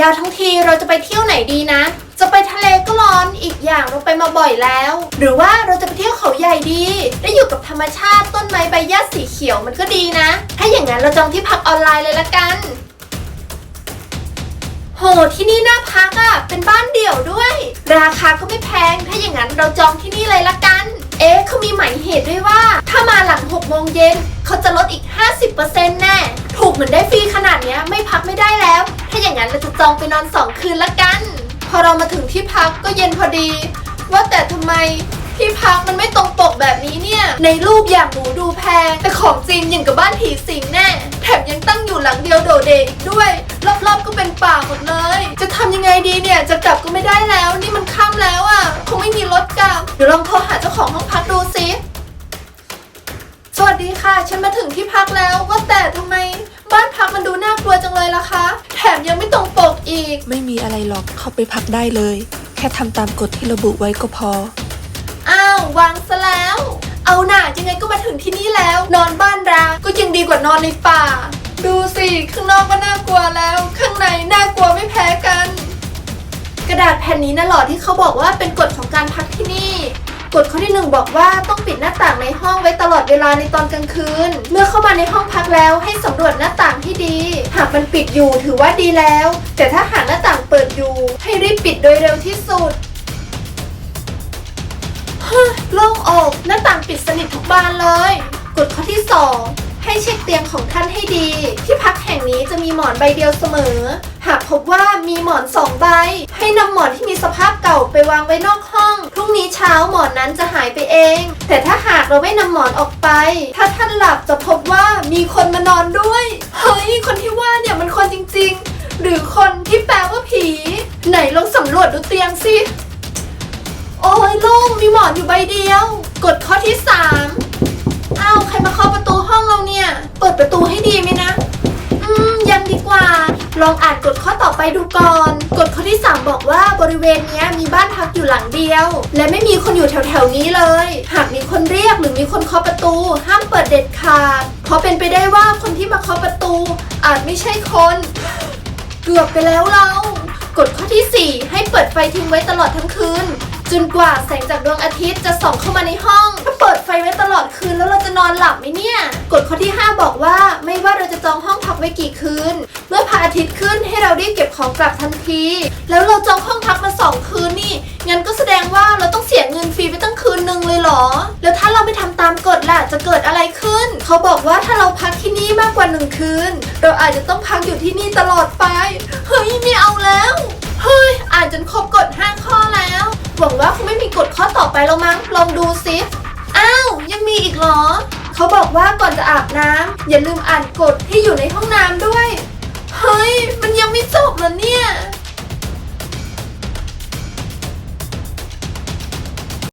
ยาวทั้งทีเราจะไปเที่ยวไหนดีนะ จะไปทะเลก็ร้อนอีกอย่างเราไปมาบ่อยแล้ว หรือว่าเราจะไปเที่ยวเขาใหญ่ดี ได้อยู่กับธรรมชาติต้นไม้ใบหญ้าสีเขียวมันก็ดีนะ ถ้าอย่างนั้นเราจองที่พักออนไลน์เลยละกัน โหที่นี่น่าพักอะ่ะเป็นบ้านเดี่ยวด้วย ราคาก็ไม่แพงถ้าอย่างนั้นเราจองที่นี่เลยละกัน เอ๊ะเขามีหมายเหตุด้วยว่า ถ้ามาหลัง6โมงเย็นเขาจะลดอีก 50%แน่ ถูกเหมือนได้ฟรีขนาดเนี้ยไม่พักไม่ได้แล้ว ถ้าอย่างนั้นเราจะจองไปนอน 2 คืนละกัน พอเรามาถึงที่พักก็เย็นพอดี ว่าแต่ทำไมที่พักมันไม่ตรงปกแบบนี้เนี่ย ในรูปอย่างหมูดูแพง แต่ของจริงอย่างกับบ้านผีสิงแน่ แถมยังตั้งอยู่หลังเดียวโดดเด่นอีกด้วย รอบๆก็เป็นป่าหมดเลย จะทำยังไงดีเนี่ย จะกลับก็ไม่ได้แล้ว นี่มันค่ำแล้วอะ่ะ คงไม่มีรถกลับ เดี๋ยวลองโทรหาเจ้าของห้อง ถึงที่พักแล้วว่าแต่ทำไมบ้านพักมันดูน่ากลัวจังเลยล่ะคะ แถมยังไม่ตรงปกอีก ไม่มีอะไรหรอกเข้าไปพักได้เลย แค่ทำตามกฎที่ระบุไว้ก็พอ อ้าววางซะแล้ว เอาหน่ายังไงก็มาถึงที่นี่แล้ว นอนบ้านร้างก็ยังดีกว่านอนในป่า ดูสิ ข้างนอกก็น่ากลัวแล้ว ข้างในน่ากลัวไม่แพ้กัน กระดาษแผ่นนี้น่ะหรอที่เขาบอกว่าเป็นกฎของการพักที่นี่ กฎข้อที่หนึ่งบอกว่าต้องปิดหน้าต่างในห้องไว้ตลอดเวลาในตอนกลางคืน เมื่อเข้ามาในห้องพักแล้วให้สำรวจหน้าต่างที่ดี หากมันปิดอยู่ถือว่าดีแล้ว แต่ถ้าหากหน้าต่างเปิดอยู่ ให้รีบปิดโดยเร็วที่สุดโล่งอกหน้าต่างปิดสนิททุกบานเลยกฎข้อที่ 2ให้เช็คเตียงของท่านให้ดี ที่พักแห่งนี้จะมีหมอนใบเดียวเสมอ หากพบว่ามีหมอนสองใบ ให้นำหมอนที่มีสภาพเก่าไปวางไว้นอกห้อง งนี้เช้าหมอนนั้นจะหายไปเอง แต่ถ้าหากเราไม่นำหมอนออกไป ถ้าท่านหลับจะพบว่ามีคนมานอนด้วย เฮ้ย คนที่ว่าเนี่ยมันคนจริง ๆ หรือคนที่แปลว่าผี ไหนลองสำรวจดูเตียงสิ โอ้ยโล่งมีหมอนอยู่ใบเดียวกฎข้อที่สามอ้าวใครมาเคาะประตูห้องเราเนี่ย เปิดประตูให้ดีไหมนะ อืม ยังดีกว่า ลองอ่านกฎข้อต่อไปดูก่อนกฎข้อที่ 3 บอกว่าบริเวณนี้มีบ้านพักอยู่หลังเดียว และไม่มีคนอยู่แถวๆนี้เลย หากมีคนเรียกหรือมีคนเคาะประตู ห้ามเปิดเด็ดขาดเพราะเป็นไปได้ว่าคนที่มาเคาะประตู อาจไม่ใช่คน เกือบไปแล้วเรากฎข้อที่ 4 ให้เปิดไฟทิ้งไว้ตลอดทั้งคืนจนกว่าแสงจากดวงอาทิตย์จะส่องเข้ามาในห้อง ไฟไว้ตลอดคืนแล้วเราจะนอนหลับไหมเนี่ยกฎข้อที่ 5 บอกว่าไม่ว่าเราจะจองห้องพักไว้กี่คืน เมื่อพระอาทิตย์ขึ้นให้เรารีบเก็บของกลับทันที แล้วเราจองห้องพักมาสองคืนนี่งั้นก็แสดงว่าเราต้องเสียเงินฟรีไปตั้งคืนหนึ่งเลยเหรอ แล้วถ้าเราไม่ทำตามกฎล่ะจะเกิดอะไรขึ้น เขาบอกว่าถ้าเราพักที่นี่มากกว่าหนึ่งคืน เราอาจจะต้องพักอยู่ที่นี่ตลอดไป เฮ้ยไม่เอาแล้ว เฮ้ยอ่านจนครบกฎ5ข้อแล้ว หวังว่าคงไม่มีกฎข้อต่อไปแล้วมั้ง ลองดูสิ อ้าว ยังมีอีกเหรอ เขาบอกว่าก่อนจะอาบน้ำอย่าลืมอ่านกฎที่อยู่ในห้องน้ำด้วย เฮ้ย มันยังไม่จบเลยเนี่ย